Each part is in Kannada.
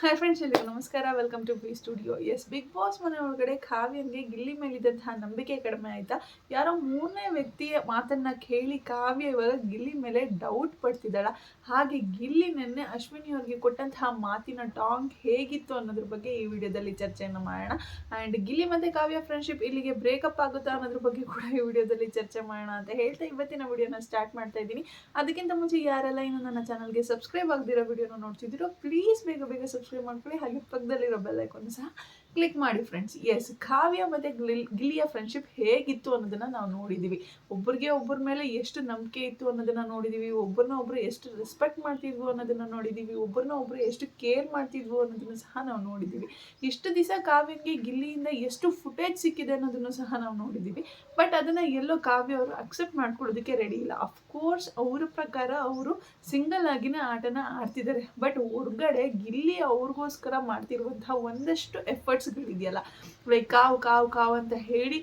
ಹಾಯ್ ಫ್ರೆಂಡ್ಸ್ ಎಲ್ಲರಿಗೂ ನಮಸ್ಕಾರ. Welcome to B studios Bigg Boss ಮನೆ ಒಳಗಡೆ ಕಾವ್ಯನ್ಗೆ ಗಿಲ್ಲಿ ಮೇಲಿದ್ದಂತಹ ನಂಬಿಕೆ ಕಡಿಮೆ ಆಯ್ತಾ? ಯಾರೋ ಮೂರನೇ ವ್ಯಕ್ತಿಯ ಮಾತನ್ನ ಕೇಳಿ ಕಾವ್ಯ ಇವಾಗ ಗಿಲ್ಲಿ ಮೇಲೆ ಡೌಟ್ ಪಡ್ತಿದ್ದಾಳ. ಹಾಗೆ ಗಿಲ್ಲಿ ನೆನ್ನೆ ಅಶ್ವಿನಿ ಅವ್ರಿಗೆ ಕೊಟ್ಟಂತಹ ಮಾತಿನ ಟಾಂಗ್ ಹೇಗಿತ್ತು ಅನ್ನೋದ್ರ ಬಗ್ಗೆ ಈ ವಿಡಿಯೋದಲ್ಲಿ ಚರ್ಚೆಯನ್ನು ಮಾಡೋಣ. ಆ್ಯಂಡ್ ಗಿಲ್ಲಿ ಮತ್ತೆ ಕಾವ್ಯ ಫ್ರೆಂಡ್ಶಿಪ್ ಇಲ್ಲಿಗೆ ಬ್ರೇಕಪ್ ಆಗುತ್ತಾ ಅನ್ನೋದ್ರ ಬಗ್ಗೆ ಕೂಡ ಈ ವಿಡಿಯೋದಲ್ಲಿ ಚರ್ಚೆ ಮಾಡೋಣ ಅಂತ ಹೇಳ್ತಾ ಇವತ್ತಿನ ವಿಡಿಯೋನ ಸ್ಟಾರ್ಟ್ ಮಾಡ್ತಾ ಇದ್ದೀನಿ. ಅದಕ್ಕಿಂತ ಮುಂಚೆ ಯಾರೆಲ್ಲ ಇನ್ನು ನನ್ನ ಚಾನಲ್ಗೆ ಸಬ್ಸ್ಕ್ರೈಬ್ ಆಗದಿರೋ ವಿಡಿಯೋನ ನೋಡ್ತಿದ್ದೀರೋ ಪ್ಲೀಸ್ ಬೇಗ ಬೇಗ ಸಬ್ಸ್ಕ್ರೈಬ್ ಮಾಡ್ಕೊಳ್ಳಿ ಹಾಗೆ ಪಕ್ಕದಲ್ಲಿರೋ ಬೆಲ್ ಸಹ ಕ್ಲಿಕ್ ಮಾಡಿ ಫ್ರೆಂಡ್ಸ್ ಎಸ್ ಕಾವ್ಯ ಮತ್ತು ಗಿಲ್, ಗಿಲ್ಲಿಯ ಫ್ರೆಂಡ್ಶಿಪ್ ಹೇಗಿತ್ತು ಅನ್ನೋದನ್ನ ನಾವು ನೋಡಿದ್ದೀವಿ ಒಬ್ಬರಿಗೆ ಒಬ್ಬರ ಮೇಲೆ ಎಷ್ಟು ನಂಬಿಕೆ ಇತ್ತು ಅನ್ನೋದನ್ನ ನೋಡಿದ್ದೀವಿ ಒಬ್ಬರನ್ನ ಒಬ್ಬರು ಎಷ್ಟು ರೆಸ್ಪೆಕ್ಟ್ ಮಾಡ್ತಿದ್ವು ಅನ್ನೋದನ್ನ ನೋಡಿದ್ದೀವಿ ಒಬ್ಬರನ್ನ ಒಬ್ಬರು ಎಷ್ಟು ಕೇರ್ ಮಾಡ್ತಿದ್ವು ಅನ್ನೋದನ್ನು ಸಹ ನಾವು ನೋಡಿದ್ದೀವಿ ಇಷ್ಟು ದಿವಸ ಕಾವ್ಯಕ್ಕೆ ಗಿಲ್ಲಿಯಿಂದ ಎಷ್ಟು ಫುಟೇಜ್ ಸಿಕ್ಕಿದೆ ಅನ್ನೋದನ್ನು ಸಹ ನಾವು ನೋಡಿದ್ದೀವಿ ಬಟ್ ಅದನ್ನು ಎಲ್ಲೋ ಕಾವ್ಯ ಅವರು ಅಕ್ಸೆಪ್ಟ್ ಮಾಡ್ಕೊಳ್ಳೋದಕ್ಕೆ ರೆಡಿ ಇಲ್ಲ. ಅಫ್ಕೋರ್ಸ್ ಅವರ ಪ್ರಕಾರ ಅವರು ಸಿಂಗಲ್ ಆಗಿನ ಆಟನ ಆಡ್ತಿದ್ದಾರೆ. ಬಟ್ ಹೊರ್ಗಡೆ ಗಿಲ್ಲಿ ಅವ್ರಿಗೋಸ್ಕರ ಮಾಡ್ತಿರುವಂತಹ ಒಂದಷ್ಟು ಎಫರ್ಟ್ಸ್ಗಳಿದೆಯಲ್ಲ ಲೈಕ್ ಕಾವು ಕಾವು ಕಾವು ಅಂತ ಹೇಳಿ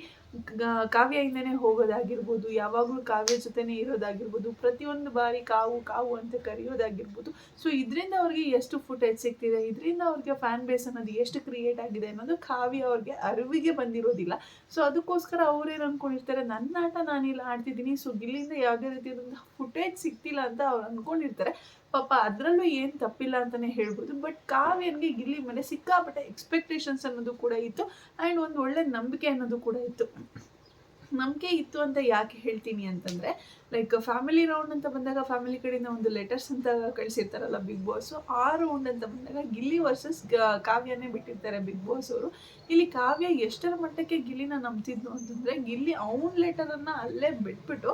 ಕಾವ್ಯ ಕಾವ್ಯಯಿಂದನೇ ಹೋಗೋದಾಗಿರ್ಬೋದು, ಯಾವಾಗಲೂ ಕಾವ್ಯ ಜೊತೆನೇ ಇರೋದಾಗಿರ್ಬೋದು, ಪ್ರತಿಯೊಂದು ಬಾರಿ ಕಾವು ಕಾವು ಅಂತ ಕರೆಯೋದಾಗಿರ್ಬೋದು. ಸೊ ಇದರಿಂದ ಅವ್ರಿಗೆ ಎಷ್ಟು ಫುಟೇಜ್ ಸಿಗ್ತಿದೆ? ಇದರಿಂದ ಅವ್ರಿಗೆ ಫ್ಯಾನ್ ಬೇಸ್ ಅನ್ನೋದು ಎಷ್ಟು ಕ್ರಿಯೇಟ್ ಆಗಿದೆ ಅನ್ನೋದು ಕಾವ್ಯ ಅವ್ರಿಗೆ ಅರಿವಿಗೆ ಬಂದಿರೋದಿಲ್ಲ. ಸೊ ಅದಕ್ಕೋಸ್ಕರ ಅವ್ರೇನು ಅಂದ್ಕೊಂಡಿರ್ತಾರೆ ನನ್ನ ಆಟ ನಾನಿಲ್ಲ ಆಡ್ತಿದ್ದೀನಿ. ಸೊ ಇಲ್ಲಿಂದ ಯಾವುದೇ ರೀತಿಯಾದಂತಹ ಫುಟೇಜ್ ಸಿಗ್ತಿಲ್ಲ ಅಂತ ಅವ್ರು ಅನ್ಕೊಂಡಿರ್ತಾರೆ. ಪಾಪ ಅದರಲ್ಲೂ ಏನು ತಪ್ಪಿಲ್ಲ ಅಂತಲೇ ಹೇಳ್ಬೋದು ಬಟ್ ಕಾವ್ಯನ್ಗೆ ಇಲ್ಲಿ ಮೇಲೆ ಸಿಕ್ಕಾಪಟ್ಟೆ ಎಕ್ಸ್ಪೆಕ್ಟೇಷನ್ಸ್ ಅನ್ನೋದು ಕೂಡ ಇತ್ತು ಆ್ಯಂಡ್ ಒಂದು ಒಳ್ಳೆ ನಂಬಿಕೆ ಅನ್ನೋದು ಕೂಡ ಇತ್ತು. ನಂಬಿಕೆ ಇತ್ತು ಅಂತ ಯಾಕೆ ಹೇಳ್ತೀನಿ ಅಂತಂದರೆ ಲೈಕ್ ಫ್ಯಾಮಿಲಿ ರೌಂಡ್ ಅಂತ ಬಂದಾಗ ಫ್ಯಾಮಿಲಿ ಕಡೆಯಿಂದ ಒಂದು ಲೆಟರ್ಸ್ ಅಂತ ಕಳಿಸಿರ್ತಾರಲ್ಲ ಬಿಗ್ ಬಾಸ್ ಆ ರೌಂಡ್ ಅಂತ ಬಂದಾಗ ಗಿಲ್ಲಿ ವರ್ಸಸ್ ಕಾವ್ಯನೇ ಬಿಟ್ಟಿರ್ತಾರೆ ಬಿಗ್ ಬಾಸ್ ಅವರು. ಇಲ್ಲಿ ಕಾವ್ಯ ಎಷ್ಟರ ಮಟ್ಟಕ್ಕೆ ಗಿಲ್ಲಿನ ನಂಬ್ತಿದ್ನು ಅಂತಂದರೆ, ಗಿಲ್ಲಿ ಅವನ ಲೆಟರನ್ನು ಅಲ್ಲೇ ಬಿಟ್ಬಿಟ್ಟು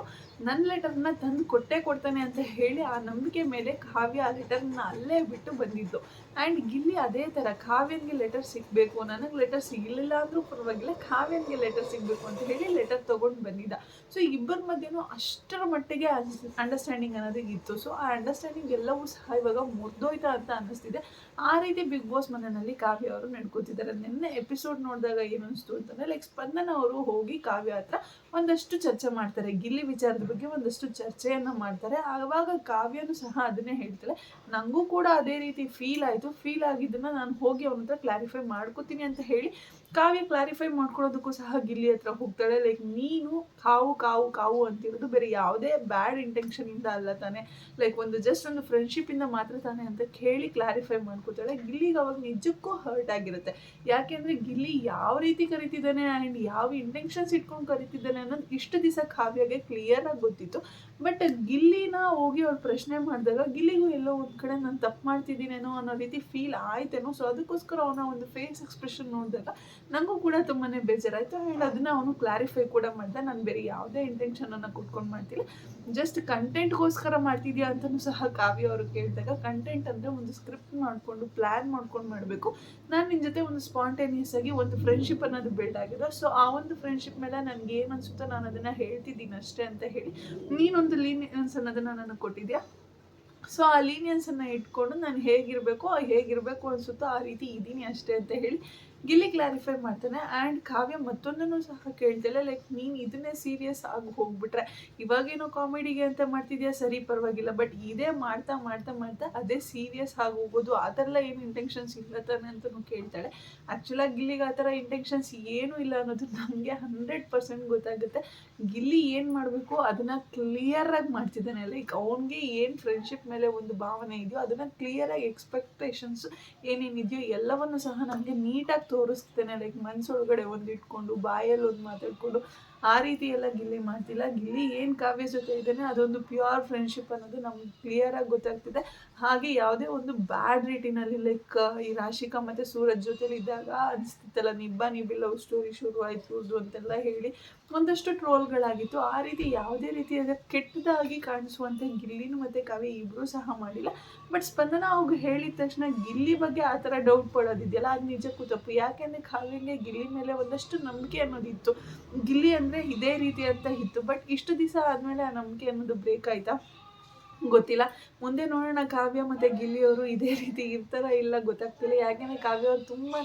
ನನ್ನ ಲೆಟರ್ನ ತಂದು ಕೊಟ್ಟೇ ಕೊಡ್ತಾನೆ ಅಂತ ಹೇಳಿ ಆ ನಂಬಿಕೆ ಮೇಲೆ ಕಾವ್ಯ ಆ ಲೆಟರ್ನ ಅಲ್ಲೇ ಬಿಟ್ಟು ಬಂದಿದ್ದು. ಆ್ಯಂಡ್ ಗಿಲ್ಲಿ ಅದೇ ಥರ ಕಾವ್ಯನ್ಗೆ ಲೆಟರ್ ಸಿಗಬೇಕು, ನನಗೆ ಲೆಟರ್ ಸಿಗಲಿಲ್ಲ ಅಂದರೂ ಪರವಾಗಿಲ್ಲ, ಕಾವ್ಯನ್ಗೆ ಲೆಟರ್ ಸಿಗಬೇಕು ಅಂತ ಹೇಳಿ ಲೆಟರ್ ತೊಗೊಂಡು ಬಂದಿದ್ದ. ಸೊ ಇಬ್ಬರ ಮಧ್ಯೆನೂ ಅಷ್ಟರ ಮಟ್ಟಿಗೆ ಅಂಡರ್ಸ್ಟ್ಯಾಂಡಿಂಗ್ ಅನ್ನೋದು ಇತ್ತು. ಸೊ ಆ ಅಂಡರ್ಸ್ಟ್ಯಾಂಡಿಂಗ್ ಎಲ್ಲವೂ ಸಹ ಇವಾಗ ಮುರಿದೋಯ್ತ ಅಂತ ಅನ್ನಿಸ್ತಿದೆ. ಆ ರೀತಿ ಬಿಗ್ ಬಾಸ್ ಮನೆಯಲ್ಲಿ ಕಾವ್ಯ ಅವರು ನಡ್ಕೋತಿದ್ದಾರೆ. ನಿನ್ನೆ ಎಪಿಸೋಡ್ ನೋಡಿದಾಗ ಏನು ಅನಿಸ್ತು ಅಂತಂದರೆ ಲೈಕ್ ಸ್ಪಂದನ ಅವರು ಹೋಗಿ ಕಾವ್ಯ ಹತ್ರ ಒಂದಷ್ಟು ಚರ್ಚೆ ಮಾಡ್ತಾರೆ. ಗಿಲ್ಲಿ ವಿಚಾರದ ಬಗ್ಗೆ ಒಂದಷ್ಟು ಚರ್ಚೆಯನ್ನು ಮಾಡ್ತಾರೆ. ಆವಾಗ ಕಾವ್ಯನು ಸಹ ಅದನ್ನೇ ಹೇಳ್ತಾಳೆ. ನನಗೂ ಕೂಡ ಅದೇ ರೀತಿ ಫೀಲ್ ಆಯಿತು. ಫೀಲ್ ಆಗಿದ್ದನ್ನು ನಾನು ಹೋಗಿ ಅವನ ಹತ್ರ ಕ್ಲಾರಿಫೈ ಮಾಡ್ಕೋತೀನಿ ಅಂತ ಹೇಳಿ ಕಾವ್ಯ ಕ್ಲಾರಿಫೈ ಮಾಡ್ಕೊಳ್ಳೋದಕ್ಕೂ ಸಹ ಗಿಲ್ಲಿ ಹತ್ರ ಹೋಗ್ತಾಳೆ. ಲೈಕ್ ನೀನು ಕಾವು ಕಾವು ಕಾವು ಅಂತಿರೋದು ಬೇರೆ ಯಾವುದೇ ಬ್ಯಾಡ್ ಇಂಟೆನ್ಷನಿಂದ ಅಲ್ಲ ತಾನೆ. ಲೈಕ್ ಒಂದು ಜಸ್ಟ್ ಒಂದು ಫ್ರೆಂಡ್ಶಿಪ್ಪಿಂದ ಮಾತ್ರ ತಾನೆ ಅಂತ ಕೇಳಿ ಕ್ಲಾರಿಫೈ ಮಾಡ್ಕೋತಾಳೆ. ಗಿಲ್ಲಿಗೆ ಅವಾಗ ನಿಜಕ್ಕೂ ಹರ್ಟ್ ಆಗಿರುತ್ತೆ. ಯಾಕೆಂದರೆ ಗಿಲ್ಲಿ ಯಾವ ರೀತಿ ಕರಿತಿದ್ದಾನೆ ಆ್ಯಂಡ್ ಯಾವ ಇಂಟೆನ್ಷನ್ಸ್ ಇಟ್ಕೊಂಡು ಕರಿತಿದ್ದಾನೆ ಅನ್ನೋದು ಇಷ್ಟು ದಿವಸ ಕಾವ್ಯಗೆ ಕ್ಲಿಯರ್ ಆಗಿ ಗೊತ್ತಿತ್ತು. ಬಟ್ ಗಿಲ್ಲಿನ ಹೋಗಿ ಅವ್ರು ಪ್ರಶ್ನೆ ಮಾಡಿದಾಗ ಗಿಲ್ಲಿಗೂ ಎಲ್ಲೋ ಒಂದು ಕಡೆ ನಾನು ತಪ್ಪು ಮಾಡ್ತಿದ್ದೀನೇನೋ ಅನ್ನೋ ರೀತಿ ಫೀಲ್ ಆಯ್ತೇನೋ. ಸೊ ಅದಕ್ಕೋಸ್ಕರ ಅವನ ಒಂದು ಫೇಸ್ ಎಕ್ಸ್ಪ್ರೆಷನ್ ನೋಡಿದಾಗ ನನಗೂ ಕೂಡ ತುಂಬಾ ಬೇಜಾರಾಯಿತು. ಆ್ಯಂಡ್ ಅದನ್ನು ಅವನು ಕ್ಲಾರಿಫೈ ಕೂಡ ಮಾಡ್ದ. ನಾನು ಬೇರೆ ಯಾವುದೇ ಇಂಟೆನ್ಷನನ್ನು ಕುಟ್ಕೊಂಡು ಮಾಡ್ತಿಲ್ಲ. ಜಸ್ಟ್ ಕಂಟೆಂಟ್ಗೋಸ್ಕರ ಮಾಡ್ತಿದ್ಯಾ ಅಂತಲೂ ಸಹ ಕಾವ್ಯ ಅವರು ಕೇಳಿದಾಗ ಕಂಟೆಂಟ್ ಅಂದರೆ ಒಂದು ಸ್ಕ್ರಿಪ್ಟ್ ಮಾಡಿಕೊಂಡು ಪ್ಲ್ಯಾನ್ ಮಾಡ್ಕೊಂಡು ಮಾಡಬೇಕು. ನಾನು ನಿನ್ನ ಜೊತೆ ಒಂದು ಸ್ಪಾಂಟೇನಿಯಸ್ ಆಗಿ ಒಂದು ಫ್ರೆಂಡ್ಶಿಪ್ ಅನ್ನೋದು ಬಿಲ್ಡ್ ಆಗಿದೆ ಸೊ ಆ ಒಂದು ಫ್ರೆಂಡ್ಶಿಪ್ ಮೇಲೆ ನನಗೆ ಏನು ಅನಿಸುತ್ತೋ ನಾನು ಅದನ್ನು ಹೇಳ್ತಿದ್ದೀನಿ ಅಷ್ಟೇ ಅಂತ ಹೇಳಿ ನೀನೊಂದು ಲೀನಿಯನ್ಸ್ ಅನ್ನೋದನ್ನು ನನಗೆ ಕೊಟ್ಟಿದ್ಯಾ? ಸೊ ಆ ಲೀನಿಯನ್ಸ್ ಅನ್ನ ಇಟ್ಕೊಂಡು ನಾನು ಹೇಗಿರಬೇಕು ಹೇಗಿರಬೇಕು ಅನ್ಸುತ್ತೋ ಆ ರೀತಿ ಇದ್ದೀನಿ ಅಷ್ಟೇ ಅಂತ ಹೇಳಿ ಗಿಲ್ಲಿ ಕ್ಲಾರಿಫೈ ಮಾಡ್ತಾನೆ. ಆ್ಯಂಡ್ ಕಾವ್ಯ ಮತ್ತೊಂದನ್ನು ಸಹ ಕೇಳ್ತಿಲ್ಲ. ಲೈಕ್ ನೀನು ಇದನ್ನೇ ಸೀರಿಯಸ್ ಆಗಿ ಹೋಗ್ಬಿಟ್ರೆ, ಇವಾಗೇನೋ ಕಾಮಿಡಿಗೆ ಅಂತ ಮಾಡ್ತಿದ್ಯಾ? ಸರಿ, ಪರವಾಗಿಲ್ಲ. ಬಟ್ ಇದೇ ಮಾಡ್ತಾ ಮಾಡ್ತಾ ಮಾಡ್ತಾ ಅದೇ ಸೀರಿಯಸ್ ಆಗಿ ಹೋಗೋದು. ಆ ಥರ ಎಲ್ಲ ಏನು ಇಂಟೆನ್ಷನ್ಸ್ ಇಲ್ಲ ತಾನೆ ಅಂತಲೂ ಕೇಳ್ತಾಳೆ. ಆ್ಯಕ್ಚುಲಾಗಿ ಗಿಲ್ಲಿಗೆ ಆ ಥರ ಇಂಟೆನ್ಷನ್ಸ್ ಏನೂ ಇಲ್ಲ ಅನ್ನೋದು ನನಗೆ ಹಂಡ್ರೆಡ್ ಪರ್ಸೆಂಟ್ ಗೊತ್ತಾಗುತ್ತೆ. ಗಿಲ್ಲಿ ಏನು ಮಾಡಬೇಕು? ಅದನ್ನು ಕ್ಲಿಯರಾಗಿ ಮಾಡ್ತಿದ್ದಾನೆ. ಲೈಕ್ ಅವನಿಗೆ ಏನು ಫ್ರೆಂಡ್ಶಿಪ್ ಮೇಲೆ ಒಂದು ಭಾವನೆ ಇದೆಯೋ, ಅದನ್ನು ಕ್ಲಿಯರಾಗಿ ಎಕ್ಸ್ಪೆಕ್ಟೇಷನ್ಸ್ ಏನೇನಿದೆಯೋ ಎಲ್ಲವನ್ನು ಸಹ ನಮಗೆ ನೀಟಾಗಿ ತೋರಿಸ್ತೇನೆ ಲೈಕ್ ಮನಸ್ಸೊಳಗಡೆ ಒಂದು ಇಟ್ಕೊಂಡು ಬಾಯಲ್ಲಿ ಒಂದು ಮಾತಾಡ್ಕೊಂಡು, ಆ ರೀತಿ ಎಲ್ಲ ಗಿಲ್ಲಿ ಮಾಡ್ತಿಲ್ಲ ಗಿಲ್ಲಿ ಏನು ಕಾವ್ಯ ಜೊತೆ ಇದ್ದಾನೆ, ಅದೊಂದು ಪ್ಯೂರ್ ಫ್ರೆಂಡ್ಶಿಪ್ ಅನ್ನೋದು ನಮ್ಗೆ ಕ್ಲಿಯರಾಗಿ ಗೊತ್ತಾಗ್ತಿದೆ. ಹಾಗೆ ಯಾವುದೇ ಒಂದು ಬ್ಯಾಡ್ ರೀಟಿನಲ್ಲಿ ಲೈಕ್ ಈ ರಾಶಿಕಾ ಮತ್ತು ಸೂರಜ್ ಜೊತೆಲಿ ಇದ್ದಾಗ ಅನಿಸ್ತಿತ್ತಲ್ಲ ನಿಬ್ಬ ನಿಬ್ಬಿ ಲವ್ ಸ್ಟೋರಿ ಶುರು ಅಂತೆಲ್ಲ ಹೇಳಿ ಒಂದಷ್ಟು ಟ್ರೋಲ್ಗಳಾಗಿತ್ತು. ಆ ರೀತಿ ಯಾವುದೇ ರೀತಿಯಾದ ಕೆಟ್ಟದಾಗಿ ಕಾಣಿಸುವಂತೆ ಗಿಲ್ಲಿನ ಮತ್ತು ಕವಿ ಇಬ್ಬರೂ ಸಹ ಮಾಡಿಲ್ಲ. ಬಟ್ ಸ್ಪಂದನ ಅವ್ರು ಹೇಳಿದ ತಕ್ಷಣ ಗಿಲ್ಲಿ ಬಗ್ಗೆ ಆ ಥರ ಡೌಟ್ ಪಡೋದಿದೆಯಲ್ಲ, ಅದು ನಿಜಕ್ಕೂ ತಪ್ಪು. ಯಾಕೆಂದರೆ ಕಾವ್ಯಂಗೆ ಗಿಲ್ಲಿ ಮೇಲೆ ಒಂದಷ್ಟು ನಂಬಿಕೆ ಅನ್ನೋದಿತ್ತು. ಗಿಲ್ಲಿ ಅಂದರೆ ಇದೇ ರೀತಿ ಅಂತ ಇತ್ತು. ಬಟ್ ಇಷ್ಟು ದಿವಸ ಆದಮೇಲೆ ಆ ನಂಬಿಕೆ ಅನ್ನೋದು ಬ್ರೇಕ್ ಆಯಿತಾ? ಗೊತ್ತಿಲ್ಲ. ಮುಂದೆ ನೋಡೋಣ ಕಾವ್ಯ ಮತ್ತು ಗಿಲ್ಲಿಯವರು ಇದೇ ರೀತಿ ಇರ್ತಾರ ಇಲ್ಲ ಗೊತ್ತಾಗ್ತಿಲ್ಲ. ಯಾಕೆಂದರೆ ಕಾವ್ಯ ಅವರು ತುಂಬಾ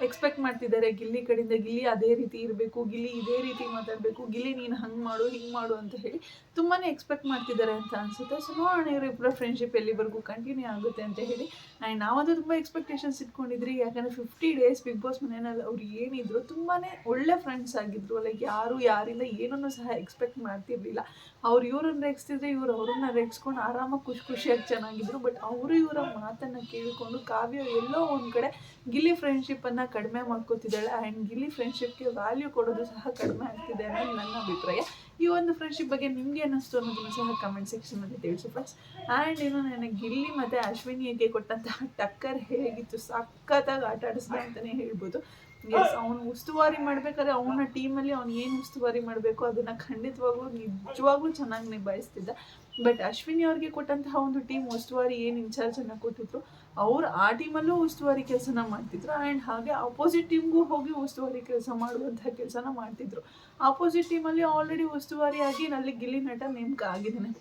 ಎಕ್ಸ್ಪೆಕ್ಟ್ ಮಾಡ್ತಿದ್ದಾರೆ. ಗಿಲ್ಲಿ ಕಡೆಯಿಂದ ಗಿಲ್ಲಿ ಅದೇ ರೀತಿ ಇರಬೇಕು, ಗಿಲ್ಲಿ ಇದೇ ರೀತಿ ಮಾತಾಡಬೇಕು, ಗಿಲ್ಲಿ ನೀನು ಹಂಗೆ ಮಾಡು, ಹಿಂಗೆ ಮಾಡು ಅಂತ ಹೇಳಿ ತುಂಬಾ ಎಕ್ಸ್ಪೆಕ್ಟ್ ಮಾಡ್ತಿದ್ದಾರೆ ಅಂತ ಅನಿಸುತ್ತೆ. ಸೊ ನೋಡೋಣ ಇವರಿಬ್ಬರ ಫ್ರೆಂಡ್ಶಿಪ್ ಎಲ್ಲಿವರೆಗೂ ಕಂಟಿನ್ಯೂ ಆಗುತ್ತೆ ಅಂತ ಹೇಳಿ. ಆ್ಯಂಡ್ ನಾವಂತೂ ತುಂಬ ಎಕ್ಸ್ಪೆಕ್ಟೇಷನ್ಸ್ ಇಟ್ಕೊಂಡಿದ್ರಿ. ಯಾಕಂದರೆ ಫಿಫ್ಟಿ ಡೇಸ್ ಬಿಗ್ ಬಾಸ್ ಮನೆಯಲ್ಲಿ ಅವ್ರು ಏನಿದ್ರು ತುಂಬಾ ಒಳ್ಳೆ ಫ್ರೆಂಡ್ಸ್ ಆಗಿದ್ರು. ಲೈಕ್ ಯಾರು ಯಾರಿಂದ ಏನನ್ನು ಸಹ ಎಕ್ಸ್ಪೆಕ್ಟ್ ಮಾಡ್ತಿರ್ಲಿಲ್ಲ. ಅವ್ರು ಇವ್ರನ್ನ ರೇಗಿಸ್ತಿದ್ರೆ ಇವ್ರು ಅವ್ರನ್ನ ರೇಗಿಸ್ಕೊಂಡು ಆರಾಮಾಗಿ ಖುಷಿ ಖುಷಿಯಾಗಿ ಚೆನ್ನಾಗಿದ್ರು. ಬಟ್ ಅವರು ಇವರ ಮಾತನ್ನು ಕೇಳಿಕೊಂಡು ಕಾವ್ಯ ಎಲ್ಲೋ ಒಂದು ಕಡೆ ಗಿಲ್ಲಿ ಫ್ರೆಂಡ್ಶಿಪ್ಪನ್ನು ಕಡಿಮೆ ಮಾಡ್ಕೋತಿದ್ದಾಳೆ. ಆ್ಯಂಡ್ ಗಿಲ್ಲಿ ಫ್ರೆಂಡ್ಶಿಪ್ಗೆ ವ್ಯಾಲ್ಯೂ ಕೊಡೋದು ಸಹ ಕಡಿಮೆ ಆಗ್ತಿದೆ ಅನ್ನೋದು ನನ್ನ ಅಭಿಪ್ರಾಯ. ಈ ಒಂದು ಫ್ರೆಂಡ್ಶಿಪ್ ಬಗ್ಗೆ ನಿಮಗೆ ಅನ್ನಿಸ್ತು ಅನ್ನೋದನ್ನು ಸಹ ಕಮೆಂಟ್ ಸೆಕ್ಷನಲ್ಲಿ ತಿಳಿಸಿ ಫ್ರೆಂಡ್ಸ್ ಆ್ಯಂಡ್ ಏನೋ ನನಗೆ ಗಿಲ್ಲಿ ಮತ್ತು ಅಶ್ವಿನಿಗೆ ಕೊಟ್ಟಂತಹ ಟಕ್ಕರ್ ಹೇಗಿತ್ತು, ಸಖತ್ತಾಗಿ ಆಟ ಆಡಿಸ್ದೆ ಅಂತಲೇ ಹೇಳ್ಬೋದು. ಎಸ್ ಅವನು ಉಸ್ತುವಾರಿ ಮಾಡ್ಬೇಕಾದ್ರೆ ಅವನ ಟೀಮಲ್ಲಿ ಅವ್ನು ಏನು ಉಸ್ತುವಾರಿ ಮಾಡಬೇಕು ಅದನ್ನು ಖಂಡಿತವಾಗ್ಲೂ ನಿಜವಾಗ್ಲೂ ಚೆನ್ನಾಗಿ ನಿಭಾಯಿಸ್ತಿದ್ದ. ಬಟ್ ಅಶ್ವಿನಿ ಅವ್ರಿಗೆ ಕೊಟ್ಟಂತಹ ಒಂದು ಟೀಮ್ ಉಸ್ತುವಾರಿ ಏನು ಇನ್ಚಾರ್ಜನ್ನು ಕೊಟ್ಟಿದ್ರು, ಅವ್ರು ಆ ಟೀಮಲ್ಲೂ ಉಸ್ತುವಾರಿ ಕೆಲಸನ ಮಾಡ್ತಿದ್ರು ಆ್ಯಂಡ್ ಹಾಗೆ ಅಪೋಸಿಟ್ ಟೀಮ್ಗೂ ಹೋಗಿ ಉಸ್ತುವಾರಿ ಕೆಲಸ ಮಾಡುವಂಥ ಕೆಲಸನ ಮಾಡ್ತಿದ್ರು. ಅಪೋಸಿಟ್ ಟೀಮಲ್ಲಿ ಆಲ್ರೆಡಿ ಉಸ್ತುವಾರಿಯಾಗಿ ನಲ್ಲಿ ಗಿಲ್ಲಿ ನಟ ನೇಮಕ ಆಗಿದ್ದಾನೆ.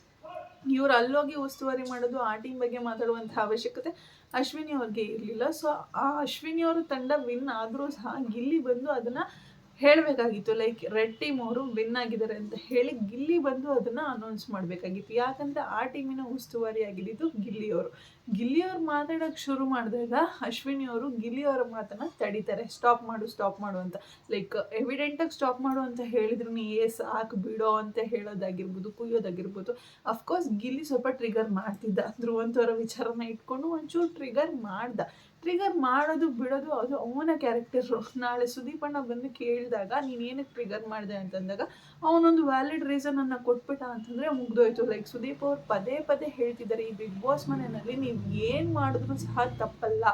ಇವರು ಅಲ್ಲೋಗಿ ಉಸ್ತುವಾರಿ ಮಾಡೋದು ಆ ಟೀಮ್ ಬಗ್ಗೆ ಮಾತಾಡುವಂಥ ಅವಶ್ಯಕತೆ ಅಶ್ವಿನಿ ಅವ್ರಿಗೆ ಇರಲಿಲ್ಲ. ಸೊ ಆ ಅಶ್ವಿನಿ ಅವರ ತಂಡ ವಿನ್ ಆದರೂ ಸಹ ಗಿಲ್ಲಿ ಬಂದು ಅದನ್ನು ಹೇಳಬೇಕಾಗಿತ್ತು ಲೈಕ್ ರೆಡ್ ಟೀಮ್ ಅವರು ವಿನ್ ಆಗಿದ್ದಾರೆ ಅಂತ ಹೇಳಿ ಗಿಲ್ಲಿ ಬಂದು ಅದನ್ನು ಅನೌನ್ಸ್ ಮಾಡಬೇಕಾಗಿತ್ತು. ಯಾಕಂದರೆ ಆ ಟೀಮಿನ ಉಸ್ತುವಾರಿ ಆಗಿದ್ದು ಗಿಲ್ಲಿಯವರು ಗಿಲ್ಲಿಯವ್ರು ಮಾತಾಡೋಕ್ಕೆ ಶುರು ಮಾಡಿದಾಗ ಅಶ್ವಿನಿ ಅವರು ಗಿಲ್ಲಿಯವರ ಮಾತನ್ನು ತಡಿತಾರೆ. ಸ್ಟಾಪ್ ಮಾಡು ಸ್ಟಾಪ್ ಮಾಡು ಅಂತ. ಲೈಕ್ ಎವಿಡೆಂಟಾಗಿ ಸ್ಟಾಪ್ ಮಾಡು ಅಂತ ಹೇಳಿದ್ರು, ನೀ ಏ ಸಾಕು ಬಿಡೋ ಅಂತ ಹೇಳೋದಾಗಿರ್ಬೋದು, ಕುಯ್ಯೋದಾಗಿರ್ಬೋದು. ಅಫ್ಕೋರ್ಸ್ ಗಿಲ್ಲಿ ಸ್ವಲ್ಪ ಟ್ರಿಗರ್ ಮಾಡ್ತಿದ್ದ. ಧ್ರುವಂತವರ ವಿಚಾರನ ಇಟ್ಕೊಂಡು ಒಂಚೂರು ಟ್ರಿಗರ್ ಮಾಡ್ದ. ಟ್ರಿಗರ್ ಮಾಡೋದು, ಬಿಡೋದು ಅದು ಅವನ ಕ್ಯಾರೆಕ್ಟರು ನಾಳೆ ಸುದೀಪಣ್ಣ ಬಂದು ಕೇಳಿದಾಗ, ನೀನು ಏನಕ್ಕೆ ಟ್ರಿಗರ್ ಮಾಡಿದೆ ಅಂತಂದಾಗ, ಅವನೊಂದು ವ್ಯಾಲಿಡ್ ರೀಸನನ್ನು ಕೊಟ್ಬಿಟ್ಟ ಅಂತಂದರೆ ಮುಗ್ದೋಯ್ತು. ಲೈಕ್ ಸುದೀಪ್ ಅವ್ರು ಪದೇ ಪದೇ ಹೇಳ್ತಿದ್ದಾರೆ, ಈ ಬಿಗ್ ಬಾಸ್ ಮನೆಯಲ್ಲಿ ನೀವು ಏನು ಮಾಡಿದ್ರು ಸಹ ತಪ್ಪಲ್ಲ.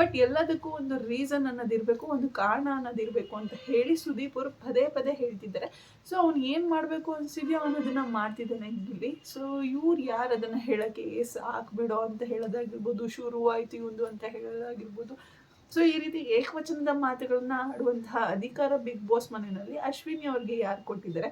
ಬಟ್ ಎಲ್ಲದಕ್ಕೂ ಒಂದು ರೀಸನ್ ಅನ್ನೋದಿರಬೇಕು, ಒಂದು ಕಾರಣ ಅನ್ನೋದಿರಬೇಕು ಅಂತ ಹೇಳಿ ಸುದೀಪ್ ಅವರು ಪದೇ ಪದೇ ಹೇಳ್ತಿದ್ದಾರೆ. ಸೊ ಅವ್ನು ಏನು ಮಾಡಬೇಕು ಅನಿಸಿದೆಯೋ ಅವನು ಅದನ್ನು ಮಾಡ್ತಿದ್ದಾನೆ ಇಲ್ಲಿ. ಸೊ ಇವ್ರು ಯಾರು ಅದನ್ನು ಹೇಳೋಕ್ಕೆ ಸಾಕ್ಬಿಡೋ ಅಂತ ಹೇಳೋದಾಗಿರ್ಬೋದು, ಶುರುವಾಯಿತು ಇವಂದು ಅಂತ ಹೇಳೋದಾಗಿರ್ಬೋದು. ಸೊ ಈ ರೀತಿ ಏಕವಚನದ ಮಾತುಗಳನ್ನ ಆಡುವಂತಹ ಅಧಿಕಾರ ಬಿಗ್ ಬಾಸ್ ಮನೆಯಲ್ಲಿ ಅಶ್ವಿನಿ ಅವ್ರಿಗೆ ಯಾರು ಕೊಟ್ಟಿದ್ದಾರೆ?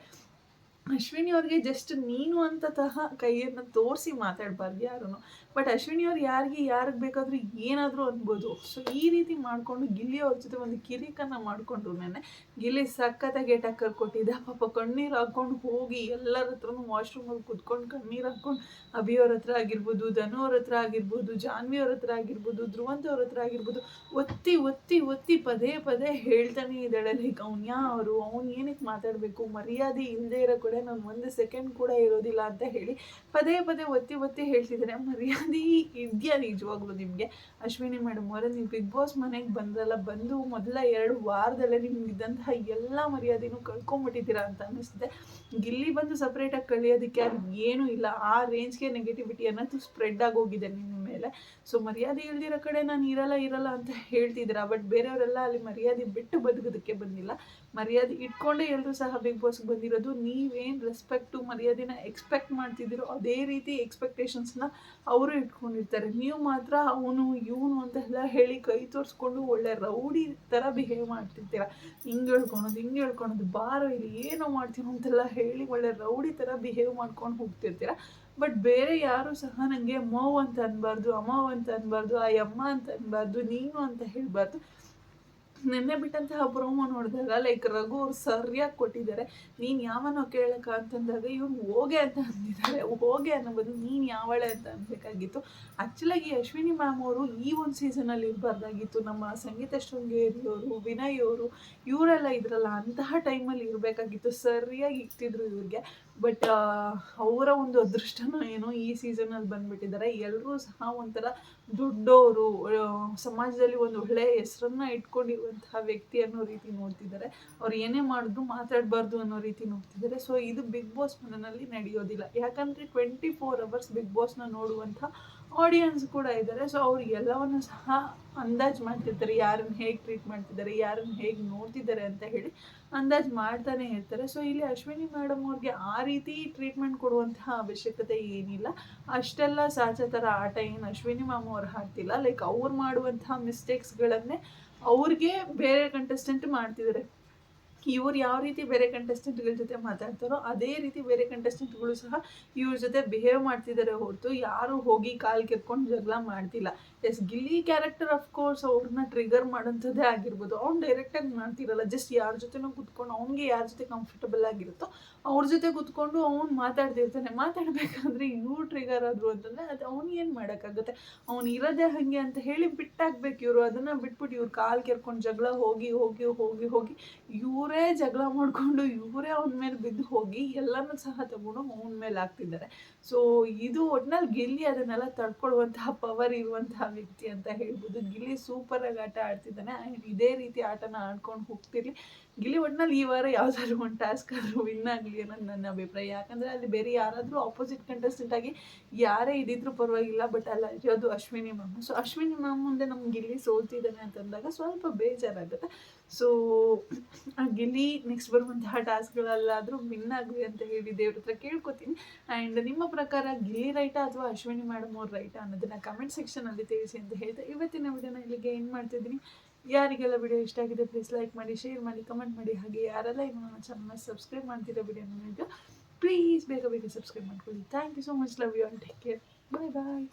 ಅಶ್ವಿನಿ ಅವ್ರಿಗೆ ಜಸ್ಟ್ ನೀನು ಅಂತ ತಹ ಕೈಯನ್ನು ತೋರಿಸಿ ಮಾತಾಡಬಾರ್ದು ಯಾರು ಬಟ್ ಅಶ್ವಿನಿ ಅವ್ರು ಯಾರಿಗೆ ಯಾರಿಗೆ ಬೇಕಾದರೂ ಏನಾದರೂ ಅನ್ಬೋದು. ಸೊ ಈ ರೀತಿ ಮಾಡಿಕೊಂಡು ಗಿಲ್ಲಿ ಅವ್ರ ಜೊತೆ ಒಂದು ಕಿರಿಕನ್ನು ಮಾಡಿಕೊಂಡ್ರು ನೆನೆ ಗಿಲ್ಲಿ ಸಖತ್ತಾಗಿ ಟಕ್ಕರ್ ಕೊಟ್ಟಿದ್ದ. ಪಾಪ ಕಣ್ಣೀರು ಹಾಕ್ಕೊಂಡು ಹೋಗಿ ಎಲ್ಲರ ಹತ್ರನೂ ವಾಶ್ರೂಮಲ್ಲಿ ಕುತ್ಕೊಂಡು ಕಣ್ಣೀರು ಹಾಕ್ಕೊಂಡು ಅಭಿಯವ್ರ ಹತ್ರ ಆಗಿರ್ಬೋದು, ಧನು ಅವ್ರ ಹತ್ರ ಆಗಿರ್ಬೋದು, ಜಾನ್ವಿ ಅವ್ರ ಹತ್ರ ಆಗಿರ್ಬೋದು, ಧ್ರುವಂತ ಅವ್ರ ಹತ್ರ ಆಗಿರ್ಬೋದು, ಒತ್ತಿ ಒತ್ತಿ ಒತ್ತಿ ಪದೇ ಪದೇ ಹೇಳ್ತಾನೆ ಇದ್ದಾಳೆ. ಲೈಕ್ ಅವ್ನು ಯಾರು ಅವ್ನು ಏನಕ್ಕೆ ಮಾತಾಡಬೇಕು? ಮರ್ಯಾದೆ ಇಲ್ಲದೆ ಇರೋ ಕಡೆ ನಾನು ಒಂದು ಸೆಕೆಂಡ್ ಕೂಡ ಇರೋದಿಲ್ಲ ಅಂತ ಹೇಳಿ ಪದೇ ಪದೇ ಒತ್ತಿ ಒತ್ತಿ ಹೇಳ್ತಿದ್ದಾರೆ. ಮರ್ಯಾದೆ ಇದೆಯಾ ನಿಜವಾಗ್ಲೂ ನಿಮಗೆ? ಅಶ್ವಿನಿ ಮೇಡಮ್ ಅವರೇ, ನೀವು ಬಿಗ್ ಬಾಸ್ ಮನೆಗೆ ಬಂದ್ರಲ್ಲ, ಬಂದು ಮೊದಲ ಎರಡು ವಾರದಲ್ಲೇ ನಿಮ್ಗೆ ಇದ್ದಂತಹ ಎಲ್ಲ ಮರ್ಯಾದೆನೂ ಕಳ್ಕೊಂಬಿಟ್ಟಿದ್ದೀರಾ ಅಂತ ಅನ್ನಿಸ್ತಿದೆ. ಗಿಲ್ಲಿ ಬಂದು ಸಪ್ರೇಟಾಗಿ ಕಳಿಯೋದಕ್ಕೆ ಅದು ಏನೂ ಇಲ್ಲ. ಆ ರೇಂಜ್ಗೆ ನೆಗೆಟಿವಿಟಿ ಅನ್ನೋದು ಸ್ಪ್ರೆಡ್ ಆಗೋಗಿದೆ ನಿಮ್ಮ ಮೇಲೆ ಸೊ ಮರ್ಯಾದೆ ಇಲ್ದಿರೋ ಕಡೆ ನಾನು ಇರಲ್ಲ ಇರಲ್ಲ ಅಂತ ಹೇಳ್ತಿದ್ದೀರಾ ಬಟ್ ಬೇರೆಯವರೆಲ್ಲ ಅಲ್ಲಿ ಮರ್ಯಾದೆ ಬಿಟ್ಟು ಬದುಕೋದಕ್ಕೆ ಬಂದಿಲ್ಲ. ಮರ್ಯಾದೆ ಇಟ್ಕೊಂಡೇ ಎಲ್ಲರೂ ಸಹ ಬಿಗ್ ಬಾಸ್ಗೆ ಬಂದಿರೋದು. ನೀವೇನು ರೆಸ್ಪೆಕ್ಟು ಮರ್ಯಾದೆನ ಎಕ್ಸ್ಪೆಕ್ಟ್ ಮಾಡ್ತಿದ್ದೀರೋ ಅದೇ ರೀತಿ ಎಕ್ಸ್ಪೆಕ್ಟೇಷನ್ಸ್ನ ಅವರು ಇಟ್ಕೊಂಡಿರ್ತಾರೆ. ನೀವು ಮಾತ್ರ ಅವನು, ಇವನು ಅಂತೆಲ್ಲ ಹೇಳಿ ಕೈ ತೋರಿಸ್ಕೊಂಡು ಒಳ್ಳೆ ರೌಡಿ ಥರ ಬಿಹೇವ್ ಮಾಡ್ತಿರ್ತೀರ. ಹಿಂಗೆ ಹೇಳ್ಕೊಳೋದು ಹಿಂಗೆ ಹೇಳ್ಕೊಳೋದು, ಬಾರೋ ಇಲ್ಲಿ ಏನೋ ಮಾಡ್ತೀನೋ ಅಂತೆಲ್ಲ ಹೇಳಿ ಒಳ್ಳೆ ರೌಡಿ ಥರ ಬಿಹೇವ್ ಮಾಡ್ಕೊಂಡು ಹೋಗ್ತಿರ್ತೀರ. ಬಟ್ ಬೇರೆ ಯಾರು ಸಹ ನನಗೆ ಮೋವ್ ಅಂತ ಅನ್ಬಾರ್ದು ಅಮ್ಮವ್ ಅಂತ ಅನ್ಬಾರ್ದು, ಆ ಅಮ್ಮ ಅಂತ ಅನ್ಬಾರ್ದು, ನೀನು ಅಂತ ಹೇಳ್ಬಾರ್ದು. ನಿನ್ನೆ ಬಿಟ್ಟಂತಹ ಪ್ರೋಮೋ ನೋಡಿದಾಗ ಲೈಕ್ ರಘು ಅವ್ರು ಸರಿಯಾಗಿ ಕೊಟ್ಟಿದ್ದಾರೆ. ನೀನು ಯಾವನೋ ಕೇಳಕ ಅಂತಂದಾಗ, ಇವ್ರು ಹೋಗೆ ಅಂತ ಅಂದಿದ್ದಾರೆ. ಹೋಗೆ ಅನ್ನೋದು ನೀನು ಯಾವಳೆ ಅಂತ ಅನ್ಬೇಕಾಗಿತ್ತು. ಆ್ಯಕ್ಚುಲಾಗಿ ಅಶ್ವಿನಿ ಮ್ಯಾಮ್ ಅವರು ಈ ಒಂದು ಸೀಸನಲ್ಲಿ ಇರಬಾರ್ದಾಗಿತ್ತು. ನಮ್ಮ ಸಂಗೀತ ಶೃಂಗೇರಿಯವರು, ವಿನಯ್ ಅವರು, ಇವರೆಲ್ಲ ಇದ್ರಲ್ಲ, ಅಂತಹ ಟೈಮಲ್ಲಿ ಇರಬೇಕಾಗಿತ್ತು. ಸರಿಯಾಗಿ ಇಟ್ಟಿದ್ರು ಇವ್ರಿಗೆ. ಬಟ್ ಅವರ ಒಂದು ಅದೃಷ್ಟನೋ ಏನೋ ಈ ಸೀಸನಲ್ಲಿ ಬಂದುಬಿಟ್ಟಿದ್ದಾರೆ. ಎಲ್ಲರೂ ಸಹ ಒಂಥರ ದುಡ್ಡೋರು ಸಮಾಜದಲ್ಲಿ ಒಂದು ಒಳ್ಳೆಯ ಹೆಸರನ್ನು ಇಟ್ಕೊಂಡಿರುವಂತಹ ವ್ಯಕ್ತಿ ಅನ್ನೋ ರೀತಿ ನೋಡ್ತಿದ್ದಾರೆ. ಅವ್ರು ಏನೇ ಮಾಡಿದ್ರು ಮಾತಾಡಬಾರ್ದು ಅನ್ನೋ ರೀತಿ ನೋಡ್ತಿದ್ದಾರೆ. ಸೊ ಇದು ಬಿಗ್ ಬಾಸ್ ಮನೆಯಲ್ಲಿ ನಡೆಯೋದಿಲ್ಲ. ಯಾಕಂದರೆ ಟ್ವೆಂಟಿ ಫೋರ್ ಅವರ್ಸ್ ಬಿಗ್ ಬಾಸ್ನ ನೋಡುವಂಥ ಆಡಿಯನ್ಸ್ ಕೂಡ ಇದ್ದಾರೆ ಸೊ ಅವ್ರು ಎಲ್ಲವನ್ನು ಸಹ ಅಂದಾಜು ಮಾಡ್ತಿರ್ತಾರೆ. ಯಾರನ್ನು ಹೇಗೆ ಟ್ರೀಟ್ ಮಾಡ್ತಿದ್ದಾರೆ, ಯಾರನ್ನು ಹೇಗೆ ನೋಡ್ತಿದ್ದಾರೆ ಅಂತ ಹೇಳಿ ಅಂದಾಜು ಮಾಡ್ತಾನೆ ಇರ್ತಾರೆ. ಸೊ ಇಲ್ಲಿ ಅಶ್ವಿನಿ ಮೇಡಮ್ ಅವ್ರಿಗೆ ಆ ರೀತಿ ಟ್ರೀಟ್ಮೆಂಟ್ ಕೊಡುವಂತಹ ಅವಶ್ಯಕತೆ ಏನಿಲ್ಲ. ಅಷ್ಟೆಲ್ಲ ಸಾಚ ಥರ ಆಟ ಏನು ಅಶ್ವಿನಿ ಮ್ಯಾಮ್ ಅವ್ರು ಹಾಡ್ತಿಲ್ಲ. ಲೈಕ್ ಅವ್ರು ಮಾಡುವಂತಹ ಮಿಸ್ಟೇಕ್ಸ್ಗಳನ್ನೇ ಅವ್ರಿಗೆ ಬೇರೆ ಕಂಟೆಸ್ಟೆಂಟ್ ಮಾಡ್ತಿದ್ದಾರೆ. ಇವ್ರು ಯಾವ ರೀತಿ ಬೇರೆ ಕಂಟೆಸ್ಟೆಂಟ್ಗಳ ಜೊತೆ ಮಾತಾಡ್ತಾರೋ ಅದೇ ರೀತಿ ಬೇರೆ ಕಂಟೆಸ್ಟೆಂಟ್ಗಳು ಸಹ ಇವ್ರ ಜೊತೆ ಬಿಹೇವ್ ಮಾಡ್ತಿದ್ದಾರೆ ಹೊರತು ಯಾರು ಹೋಗಿ ಕಾಲು ಕೆತ್ಕೊಂಡು ಜಗಳ ಮಾಡ್ತಿಲ್ಲ. ಎಸ್ ಗಿಲ್ಲಿ ಕ್ಯಾರೆಕ್ಟರ್ ಕೋರ್ಸ್ ಅವ್ರನ್ನ ಟ್ರಿಗರ್ ಮಾಡೋಂಥದ್ದೇ ಆಗಿರ್ಬೋದು. ಅವ್ನು ಡೈರೆಕ್ಟಾಗಿ ಮಾಡ್ತಿರಲ್ಲ ಜಸ್ಟ್ ಯಾರ ಜೊತೆನೂ ಕುತ್ಕೊಂಡು ಅವ್ನಿಗೆ ಯಾರ ಜೊತೆ ಕಂಫರ್ಟಬಲ್ ಆಗಿರುತ್ತೋ ಅವ್ರ ಜೊತೆ ಕುತ್ಕೊಂಡು ಅವ್ನು ಮಾತಾಡ್ತಿರ್ತಾನೆ. ಮಾತಾಡಬೇಕಾದ್ರೆ ಇವ್ರು ಟ್ರಿಗರ್ ಆದರು ಅಂತಂದರೆ ಅದು ಅವ್ನು ಏನು ಮಾಡೋಕ್ಕಾಗುತ್ತೆ? ಅವ್ನು ಇರೋದೇ ಹಾಗೆ ಅಂತ ಹೇಳಿ ಬಿಟ್ಟಾಗಬೇಕು ಇವರು. ಅದನ್ನು ಬಿಟ್ಬಿಟ್ಟು ಇವ್ರು ಕಾಲು ಕೆರ್ಕೊಂಡು ಜಗಳ ಹೋಗಿ ಹೋಗಿ ಹೋಗಿ ಹೋಗಿ ಇವರೇ ಜಗಳ ಮಾಡಿಕೊಂಡು ಇವರೇ ಅವನ ಮೇಲೆ ಬಿದ್ದು ಹೋಗಿ ಎಲ್ಲನೂ ಸಹ ತಗೊಂಡು ಅವನ ಮೇಲೆ ಹಾಕ್ತಿದ್ದಾರೆ. ಸೊ ಇದು ಒಟ್ನಲ್ಲಿ ಗಿಲ್ಲಿ ಅದನ್ನೆಲ್ಲ ತಡ್ಕೊಳ್ಳುವಂತಹ ಪವರ್ ಇರುವಂತಹ ವ್ಯಕ್ತಿ ಅಂತ ಹೇಳ್ಬೋದು. ಗಿಲ್ಲಿ ಆಗಿ ಆಟ ಆಡ್ತಿದ್ದಾನೆ. ಇದೇ ರೀತಿ ಆಟನ ಆಡ್ಕೊಂಡು ಹೋಗ್ತಿರ್ಲಿ. ಗಿಲ್ಲಿ ಒಟ್ನಲ್ಲಿ ಈ ವಾರ ಯಾವ್ದಾದ್ರು ಒಂದು ಟಾಸ್ಕ್ ಆದರೂ ವಿನ್ ಆಗಲಿ ಅನ್ನೋದು ನನ್ನ ಅಭಿಪ್ರಾಯ. ಯಾಕಂದರೆ ಅಲ್ಲಿ ಬೇರೆ ಯಾರಾದರೂ ಆಪೋಸಿಟ್ ಕಂಟೆಸ್ಟೆಂಟ್ ಆಗಿ ಯಾರೇ ಇದ್ದಿದ್ರು ಪರವಾಗಿಲ್ಲ ಬಟ್ ಅಲ್ಲ, ಇರೋದು Ashwini ma'am so Ashwini ma'am ಮುಂದೆ ನಮ್ಗೆ ಗಿಲ್ಲಿ ಸೋಲ್ತಿದ್ದಾನೆ ಅಂತಂದಾಗ ಸ್ವಲ್ಪ ಬೇಜಾರಾಗುತ್ತೆ. ಸೊ ಆ ನೆಕ್ಸ್ಟ್ ಬರುವಂತಹ ಟಾಸ್ಕ್ಗಳಲ್ಲಾದರೂ ವಿನ್ ಆಗಲಿ ಅಂತ ಹೇಳಿ ದೇವ್ರ ಹತ್ರ ಕೇಳ್ಕೊತೀನಿ. ಆ್ಯಂಡ್ ನಿಮ್ಮ ಪ್ರಕಾರ ಗಿಲ್ಲಿ ರೈಟಾ ಅಥವಾ ಅಶ್ವಿನಿ ಮೇಡಮ್ ಅವ್ರ ರೈಟಾ ಅನ್ನೋದನ್ನು ಕಮೆಂಟ್ ಸೆಕ್ಷನಲ್ಲಿ ತಿಳಿಸಿ ಅಂತ ಹೇಳ್ತಾ ಇವತ್ತಿನ ವಿಡಿಯೋನ ಇಲ್ಲಿಗೆ ಏನು ಮಾಡ್ತಿದ್ದೀನಿ ಯಾರಿಗೆಲ್ಲ ವಿಡಿಯೋ ಇಷ್ಟ ಆಗಿದೆ ಪ್ಲೀಸ್ ಲೈಕ್ ಮಾಡಿ ಶೇರ್ ಮಾಡಿ ಕಮೆಂಟ್ ಮಾಡಿ. ಹಾಗೆ ಯಾರೆಲ್ಲ ಇನ್ನು ನನ್ನ ಚಾನಲ್ನ ಸಬ್ಸ್ಕ್ರೈಬ್ ಮಾಡ್ತಿರೋ ವಿಡಿಯೋ ನನಗೆ ಪ್ಲೀಸ್ ಬೇಗ ಬೇಗ ಸಬ್ಸ್ಕ್ರೈಬ್ ಮಾಡ್ಕೊಳ್ಳಿ. Thank you so much love you and take care bye bye